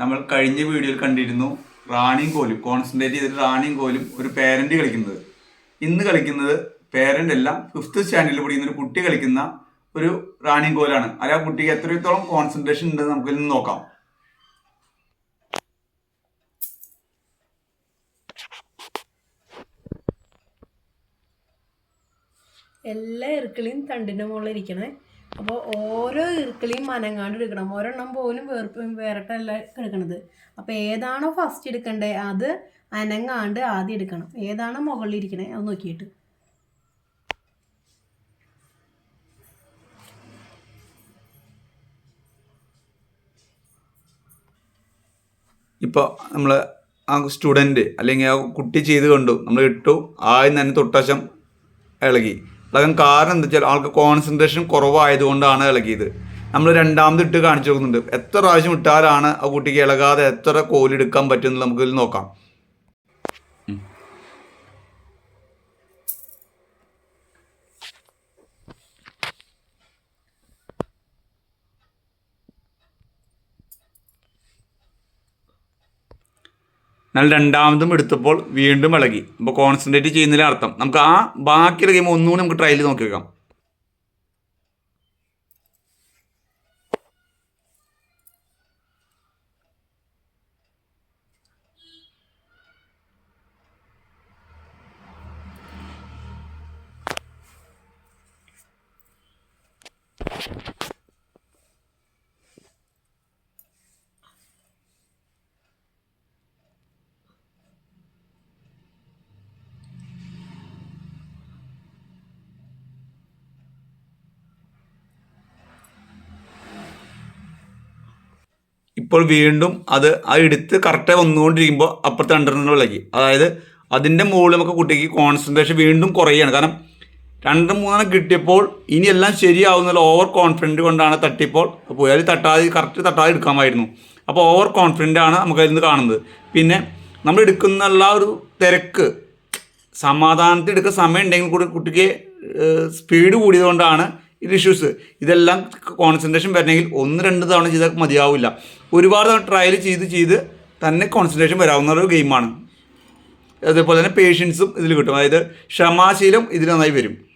നമ്മൾ കഴിഞ്ഞ വീഡിയോയിൽ കണ്ടിരുന്നു റാണിയും കോലും കോൺസെൻട്രേറ്റ് ചെയ്തിട്ട് റാണിയും കോലും ഒരു പേരന്റ് കളിക്കുന്നത്. ഇന്ന് കളിക്കുന്നത് പേരന്റ് അല്ല ഫിഫ്ത്ത് സ്റ്റാൻഡേർഡിൽ പഠിക്കുന്ന ഒരു കുട്ടി കളിക്കുന്ന ഒരു റാണിയും കോലാണ്. അല്ല ആ കുട്ടിക്ക് എത്രത്തോളം കോൺസെൻട്രേഷൻ ഉണ്ടെന്ന് നമുക്ക് ഇന്ന് നോക്കാം. എല്ലാ ഇറുക്കളിയും തണ്ടിന്റെ മുകളിൽ ഇരിക്കണേ അപ്പോൾ ഓരോ ഇറുക്കിളിയും മനങ്ങാണ്ട് എടുക്കണം. ഒരെണ്ണം പോലും വേർപ്പ് വേറിട്ടല്ല എടുക്കണത്. അപ്പോൾ ഏതാണോ ഫസ്റ്റ് എടുക്കണ്ടേ അത് അനങ്ങാണ്ട് ആദ്യം എടുക്കണം. ഏതാണോ മുകളിൽ ഇരിക്കണേ അത് നോക്കിയിട്ട്. ഇപ്പോൾ നമ്മൾ ആ സ്റ്റുഡന്റ് അല്ലെങ്കിൽ ആ കുട്ടി ചെയ്ത് കണ്ടു. നമ്മൾ ഇട്ടു. ആദ്യം തന്നെ തൊട്ടശം ഇളകി. ഇളകാൻ കാരണം എന്താ വെച്ചാൽ ആൾക്ക് കോൺസെൻട്രേഷൻ കുറവായതുകൊണ്ടാണ് ഇളകിയത്. നമ്മൾ രണ്ടാമത് ഇട്ട് കാണിച്ചു നോക്കുന്നുണ്ട് എത്ര പ്രാവശ്യം ഇട്ടാലാണ് ആ കുട്ടിക്ക് ഇളകാതെ എത്ര കോലെടുക്കാൻ പറ്റുമെന്ന് നമുക്കിതിൽ നോക്കാം. എന്നാൽ രണ്ടാമതും എടുത്തപ്പോൾ വീണ്ടും ഇളകി. അപ്പോൾ കോൺസെൻട്രേറ്റ് ചെയ്യുന്നതിലെ അർത്ഥം. നമുക്ക് ആ ബാക്കിയുള്ള ഗെയിം ഒന്നുകൂടി നമുക്ക് ട്രയൽ നോക്കി വെക്കാം ഇപ്പോൾ വീണ്ടും അത് ആ എടുത്ത് കറക്റ്റായി വന്നുകൊണ്ടിരിക്കുമ്പോൾ അപ്പുറത്തെ രണ്ടെണ്ണം വിളക്കി. അതായത് അതിന്റെ മുകളിൽ നമുക്ക് കുട്ടിക്ക് കോൺസെൻട്രേഷൻ വീണ്ടും കുറയുകയാണ് കാരണം രണ്ട് മൂന്നെണ്ണം കിട്ടിയപ്പോൾ ഇനി എല്ലാം ശരിയാവുന്നില്ല ഓവർ കോൺഫിഡന്റ് കൊണ്ടാണ് തട്ടിയപ്പോൾ. പോയാൽ തട്ടാതെ കറക്റ്റ് തട്ടാതെ എടുക്കാമായിരുന്നു. അപ്പോൾ ഓവർ കോൺഫിഡന്റ് ആണ് നമുക്ക് അതിൽ നിന്ന് കാണുന്നത്. പിന്നെ നമ്മൾ എടുക്കുന്ന ഒരു തിരക്ക് സമാധാനത്തിൽ എടുക്കുന്ന സമയം ഉണ്ടെങ്കിൽ കൂടി കുട്ടിക്ക് സ്പീഡ് കൂടിയതുകൊണ്ടാണ് ഇഷ്യൂസ് ഇതെല്ലാം കോൺസെൻട്രേഷൻ വരണമെങ്കിൽ ഒന്ന് രണ്ട് തവണ ചെയ്താൽ മതിയാവില്ല. ഒരുപാട് തവണ ട്രയൽ ചെയ്ത് ചെയ്ത് തന്നെ കോൺസെൻട്രേഷൻ വരാവുന്ന ഒരു ഗെയിമാണ് അതേപോലെ തന്നെ പേഷ്യൻസും ഇതിൽ കിട്ടും. അതായത് ക്ഷമാശീലം ഇതിൽ നന്നായി വരും.